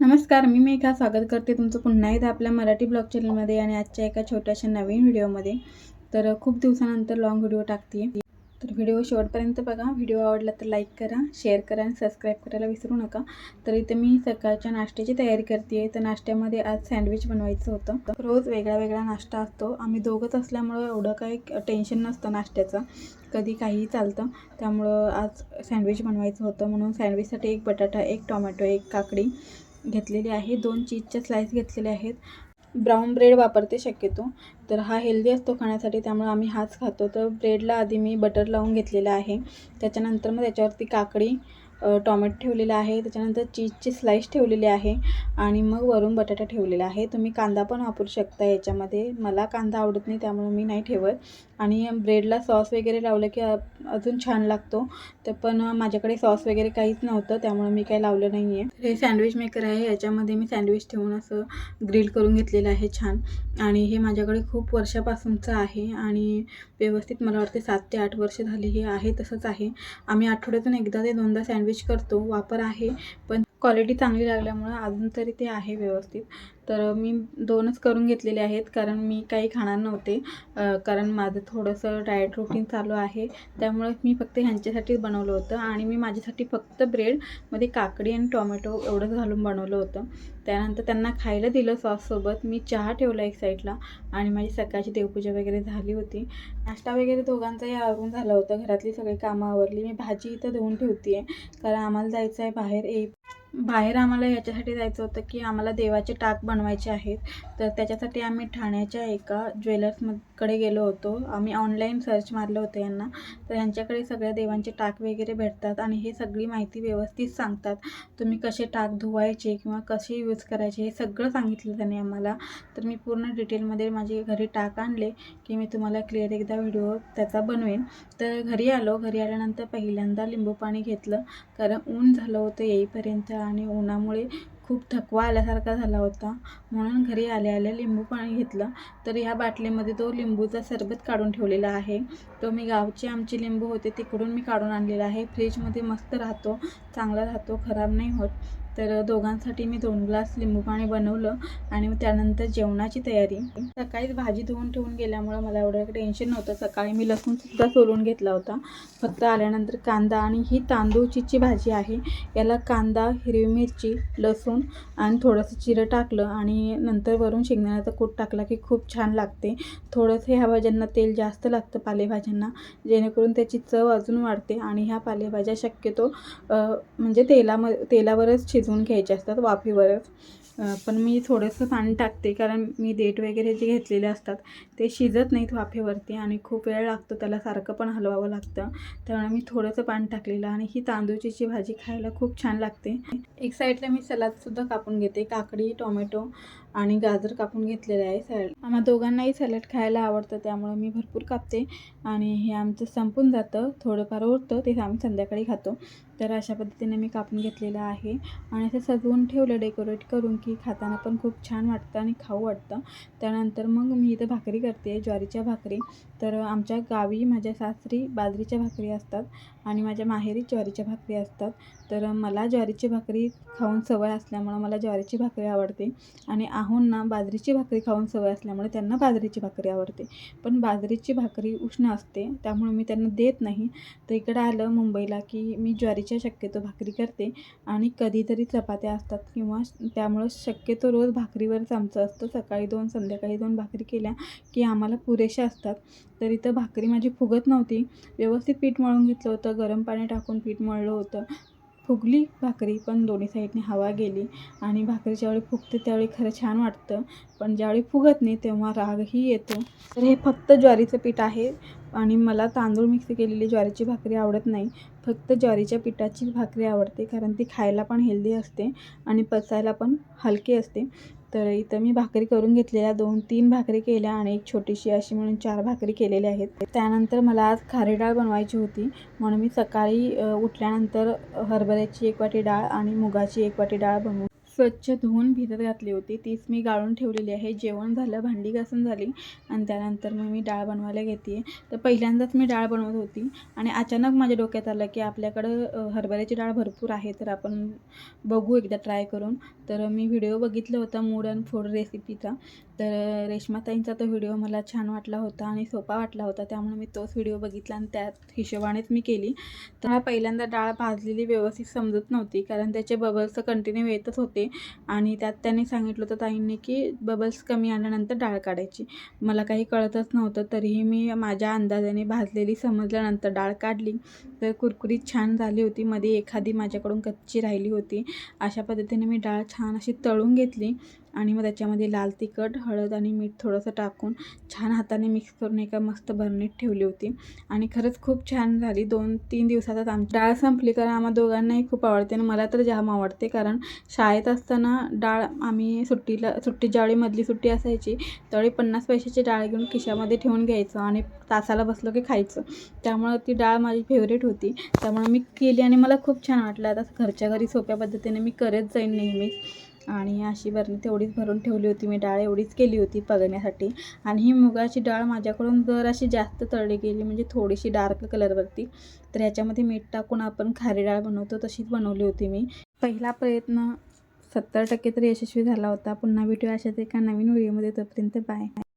नमस्कार मी मेघा स्वागत करते तुमचं पुन्हा एकदा आपल्या मराठी ब्लॉग चॅनलमध्ये आणि आजच्या एका छोट्याशा नवीन व्हिडिओमध्ये. तर खूप दिवसानंतर लॉंग व्हिडिओ टाकते तर व्हिडिओ शेवटपर्यंत बघा. व्हिडिओ आवडला तर लाईक करा शेअर करा आणि सबस्क्राईब करायला विसरू नका. तर इथे मी सकाळच्या नाश्त्याची तयारी करते तर नाश्त्यामध्ये आज सँडविच बनवायचं होतं. रोज वेगळा वेगळा नाश्ता असतो. आम्ही दोघंच असल्यामुळं एवढं काही टेन्शन नसतं नाश्त्याचं. कधी काहीही चालतं. त्यामुळं आज सँडविच बनवायचं होतं. म्हणून सँडविचसाठी एक बटाटा एक टोमॅटो एक काकडी. घेतलेली आहे. दोन चीजचे स्लाईस घेतलेले आहेत. ब्राऊन ब्रेड वापरते शक्यतो. तर हा हेल्दी असतो खाण्यासाठी त्यामुळे आम्ही हाच खातो. तर ब्रेडला आधी मी बटर लावून घेतलेलं आहे. त्याच्यानंतर मग त्याच्यावरती काकडी टॉमॅटो ठेवलेलं ठेवलेला आहे. त्याच्यानंतर चीजची स्लाईस ठेवलेली आहे. आणि मग वरून बटाटा ठेवलेला आहे. तुम्ही कांदा पण वापरू शकता याच्यामध्ये. मला कांदा आवडत नाही त्यामुळे मी नाही ठेवत. आणि ब्रेडला सॉस वगैरे लावलं की अजून छान लागतो. तर पण माझ्याकडे सॉस वगैरे काहीच नव्हतं त्यामुळे मी काही लावलं नाही आहे हे सँडविच मेकर आहे याच्यामध्ये मी सँडविच ठेवून असं ग्रिल करून घेतलेलं आहे छान. आणि हे माझ्याकडे खूप वर्षापासूनचं आहे आणि व्यवस्थित मला वाटते सात ते आठ वर्ष झाली हे आहे तसंच आहे. आम्ही आठवड्यातून एकदा ते दोनदा सँडविच करतो वापर आहे पण क्वालिटी चांगली लागल्यामुळं अजून तरी ते आहे व्यवस्थित. तर मी दोनच करून घेतलेले आहेत कारण मी काही खाणार नव्हते. कारण माझं थोडंसं डाएट रुटीन चालू आहे. त्यामुळे मी फक्त ह्यांच्यासाठीच बनवलं होतं आणि मी माझ्यासाठी फक्त ब्रेडमध्ये काकडी आणि टोमॅटो एवढंच घालून बनवलं होतं. त्यानंतर त्यांना खायला दिलं सॉससोबत मी चहा ठेवला एक साईडला आणि माझी सकाळची देवपूजा वगैरे झाली होती. नाश्ता वगैरे दोघांचाही आवरून झालं होतं. घरातली सगळी कामं आवरली. मी भाजी इथं धुवून ठेवते आहे कारण आम्हाला जायचं आहे बाहेर. ए बाहेर आम्हाला याच्यासाठी जायचं होतं की आम्हाला देवाचे टाक बनवायचे आहेत. तर त्याच्यासाठी आम्ही ठाण्याच्या एका ज्वेलर्सकडे गेलो होतो. आम्ही ऑनलाईन सर्च मारलं होतं यांना. तर यांच्याकडे सगळ्या देवांचे टाक वगैरे भेटतात आणि हे सगळी माहिती व्यवस्थित सांगतात. तुम्ही कसे टाक धुवायचे किंवा कसे यूज करायचे हे सगळं सांगितलं त्याने आम्हाला. तर मी पूर्ण डिटेलमध्ये माझे घरी टाक आणले की मी तुम्हाला क्लिअर एकदा व्हिडिओ त्याचा बनवेन. तर घरी आलो. घरी आल्यानंतर पहिल्यांदा लिंबू पाणी घेतलं. कारण ऊन झालं होतं येईपर्यंत आणि उन्हामुळे खूप थकवा आल्यासारखा झाला होता. म्हणून घरी आल्या आल्या लिंबू पाणी घेतलं. तर ह्या बाटलीमध्ये तो लिंबूचा सरबत काढून ठेवलेला आहे. तो मी गावचे आमचे लिंबू होते तिकडून मी काढून आणलेला आहे. फ्रीजमध्ये मस्त राहतो चांगला राहतो खराब नाही होत. तर दोघांसाठी मी दोन ग्लास लिंबू पाणी बनवलं आणि मग त्यानंतर जेवणाची तयारी. सकाळीच भाजी धुवून ठेवून गेल्यामुळं मला एवढं टेन्शन नव्हतं. सकाळी मी लसूणसुद्धा सोलून घेतला होता. फक्त आल्यानंतर कांदा आणि ही तांदूळचीची भाजी आहे. याला कांदा हिरवी मिरची लसूण आणि थोडंसं जिरं टाकलं आणि नंतर वरून शेंगदाण्याचा कूट टाकला की खूप छान लागते. थोडंसं ह्या भाज्यांना तेल जास्त लागतं पालेभाज्यांना जेणेकरून त्याची चव अजून वाढते आणि ह्या पालेभाज्या शक्यतो म्हणजे तेलाम तेलावरच शिजवून घ्यायचे असतात वाफेवरच. पण मी थोडंसं पाणी टाकते कारण मी देठ वगैरे जे घेतलेले असतात ते शिजत नाहीत वाफेवरती आणि खूप वेळ लागतो त्याला सारखं पण हलवावं लागतं. त्यामुळे मी थोडंसं पाणी टाकलेलं आणि ही तांदूळची भाजी खायला खूप छान लागते. एक साईडला मी सलादसुद्धा कापून घेते काकडी टोमॅटो आणि गाजर कापून घेतलेलं आहे सॅलड. आम्हा दोघांनाही सॅलड खायला आवडतं त्यामुळे मी भरपूर कापते. आणि हे आमचं संपून जातं थोडंफार उरतं ते आम्ही संध्याकाळी खातो. तर अशा पद्धतीने मी कापून घेतलेलं आहे. आणि असं सजवून ठेवलं डेकोरेट करून की खाताना पण खूप छान वाटतं आणि खाऊ वाटतं. त्यानंतर मग मी इथं भाकरी करते ज्वारीच्या भाकरी. तर आमच्या गावी माझ्या सासरी बाजरीच्या भाकरी असतात. आणि माझ्या माहेरी ज्वारीच्या भाकरी असतात. तर मला ज्वारीची भाकरी खाऊन सवय असल्यामुळं मला ज्वारीची भाकरी आवडते. आणि आहोंना बाजरीची भाकरी खाऊन सवय असल्यामुळे त्यांना बाजरीची भाकरी आवडते. पण बाजरीची भाकरी उष्ण असते त्यामुळे मी त्यांना देत नाही. तर इकडं आलं मुंबईला की मी ज्वारीच्या शक्यतो भाकरी करते. आणि कधीतरी चपात्या असतात किंवा त्यामुळं शक्यतो रोज भाकरीवरच आमचं असतं. सकाळी दोन संध्याकाळी दोन भाकरी केल्या की आम्हाला पुरेशा असतात. तर इथं भाकरी माझी फुगत नव्हती. व्यवस्थित पीठ मळून घेतलं होतं. गरम पाणी टाकून पीठ मळलं होतं. फुगली भाकरी पण दोन्ही साईडने हवा गेली. आणि भाकरी ज्यावेळी फुगते त्यावेळी खरं छान वाटतं. पण ज्यावेळी फुगत नाही तेव्हा रागही येतो. तर हे फक्त ज्वारीचं पीठ आहे. आणि मला तांदूळ मिक्स केलेली ज्वारीची भाकरी आवडत नाही. फक्त ज्वारीच्या पिठाची भाकरी आवडते कारण ती खायला पण हेल्दी असते आणि पचायला पण हलकी असते. तर इथं मी भाकरी करून घेतलेल्या दोन तीन भाकरी केल्या आणि एक छोटीशी अशी म्हणून चार भाकरी केलेल्या आहेत. त्यानंतर मला आज खारी डाळ बनवायची होती. म्हणून मी सकाळी उठल्यानंतर हरभऱ्याची एक वाटी डाळ आणि मुगाची एक वाटी डाळ बनवून स्वच्छ धुवून भिजत घातली होती. तीच मी गाळून ठेवलेली आहे. जेवण झालं भांडी घासून झाली आणि त्यानंतर मग मी डाळ बनवायला घेते तर पहिल्यांदाच मी डाळ बनवत होती आणि अचानक माझ्या डोक्यात आलं की आपल्याकडं हरभऱ्याची डाळ भरपूर आहे तर आपण बघू एकदा ट्राय करून. तर मी व्हिडिओ बघितला होता मूड अँड फूड रेसिपीचा. तर रेश्माताईंचा तो व्हिडिओ मला छान वाटला होता आणि सोपा वाटला होता त्यामुळे मी तोच व्हिडिओ बघितला आणि त्यात हिशोबानेच मी केली. तर पहिल्यांदा डाळ भाजलेली व्यवस्थित समजत नव्हती कारण त्याचे बबल्स कंटिन्यू येतच होते. आणि त्यात त्यांनी सांगितलं होतं ताईंनी की बबल्स कमी आल्यानंतर डाळ काढायची. मला काही कळतच नव्हतं तरीही मी माझ्या अंदाजाने भाजलेली समजल्यानंतर डाळ काढली. तर कुरकुरीत छान झाली होती. मध्ये एखादी माझ्याकडून कच्ची राहिली होती. अशा पद्धतीने मी डाळ छान अशी तळून घेतली. आणि मग त्याच्यामध्ये लाल तिखट हळद आणि मीठ थोडंसं टाकून छान हाताने मिक्स करून एका मस्त भरणीत ठेवली होती. आणि खरंच खूप छान झाली. दोन तीन दिवसातच आमची डाळ संपली. कारण आम्हा दोघांनाही खूप आवडते आणि मला तर जाम आवडते. कारण शाळेत असताना डाळ आम्ही सुट्टीला सुट्टी ज्यावेळी मधली सुट्टी असायची त्यावेळी पन्नास पैशाची डाळ घेऊन खिशामध्ये ठेवून घ्यायचं आणि तासाला बसलो की खायचं. त्यामुळं ती डाळ माझी फेवरेट होती. त्यामुळे मी केली आणि मला खूप छान वाटलं. आता घरच्या घरी सोप्या पद्धतीने मी करत जाईन नेहमीच. आणि अशी बरणी तेवढीच भरून ठेवली होती. मी डाळ एवढीच केली होती पगण्यासाठी आणि ही मुगाची डाळ माझ्याकडून जर अशी जास्त तळली गेली म्हणजे थोडीशी डार्क कलरवरती तर ह्याच्यामध्ये मीठ टाकून आपण खारी डाळ बनवतो तशीच बनवली होती मी. पहिला प्रयत्न सत्तर टक्के तरी यशस्वी झाला होता. पुन्हा भेटूया अशाच एका नवीन व्हिडिओमध्ये. तोपर्यंत बाय.